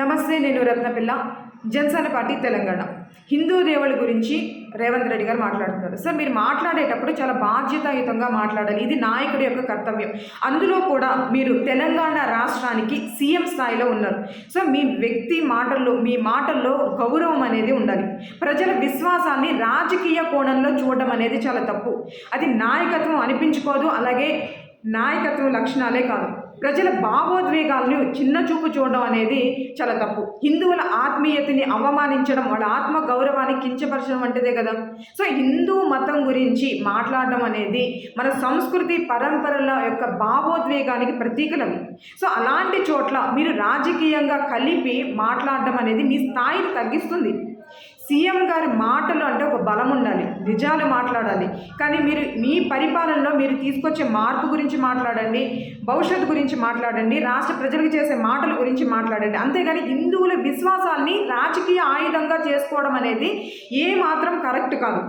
నమస్తే నేను రత్నపిల్ల జనసేన పార్టీ తెలంగాణ. హిందూ దేవుళ్ళ గురించి రేవంత్ రెడ్డి గారు మాట్లాడుతున్నారు. సార్ మీరు మాట్లాడేటప్పుడు చాలా బాధ్యతాయుతంగా మాట్లాడాలి. ఇది నాయకుడి యొక్క కర్తవ్యం. అందులో కూడా మీరు తెలంగాణ రాష్ట్రానికి సీఎం స్థాయిలో ఉన్నారు. సో మీ వ్యక్తి మాటల్లో మీ మాటల్లో గౌరవం అనేది ఉండాలి. ప్రజల విశ్వాసాన్ని రాజకీయ కోణంలో చూడడం అనేది చాలా తప్పు. అది నాయకత్వం అనిపించుకోదు అలాగే నాయకత్వం లక్షణాలే కాదు. ప్రజల భావోద్వేగాలను చిన్న చూపు చూడడం అనేది చాలా తప్పు. హిందువుల ఆత్మీయతని అవమానించడం వాళ్ళ ఆత్మ గౌరవాన్ని కించపరచడం వంటిదే కదా. సో హిందూ మతం గురించి మాట్లాడడం అనేది మన సంస్కృతి పరంపరల యొక్క భావోద్వేగానికి ప్రతీకలవి సో అలాంటి చోట్ల మీరు రాజకీయంగా కలిపి మాట్లాడడం అనేది మీ స్థాయిని తగ్గిస్తుంది. సీఎం గారి మాటలు అంటే బలం ఉండాలి నిజాలు మాట్లాడాలి. కానీ మీరు మీ పరిపాలనలో మీరు తీసుకొచ్చే మార్పు గురించి మాట్లాడండి భవిష్యత్తు గురించి మాట్లాడండి రాష్ట్ర ప్రజలకు చేసే మాటల గురించి మాట్లాడండి. అంతేగాని హిందువుల విశ్వాసాన్ని రాజకీయ ఆయుధంగా చేసుకోవడం అనేది ఏ మాత్రం కరెక్ట్ కాదు.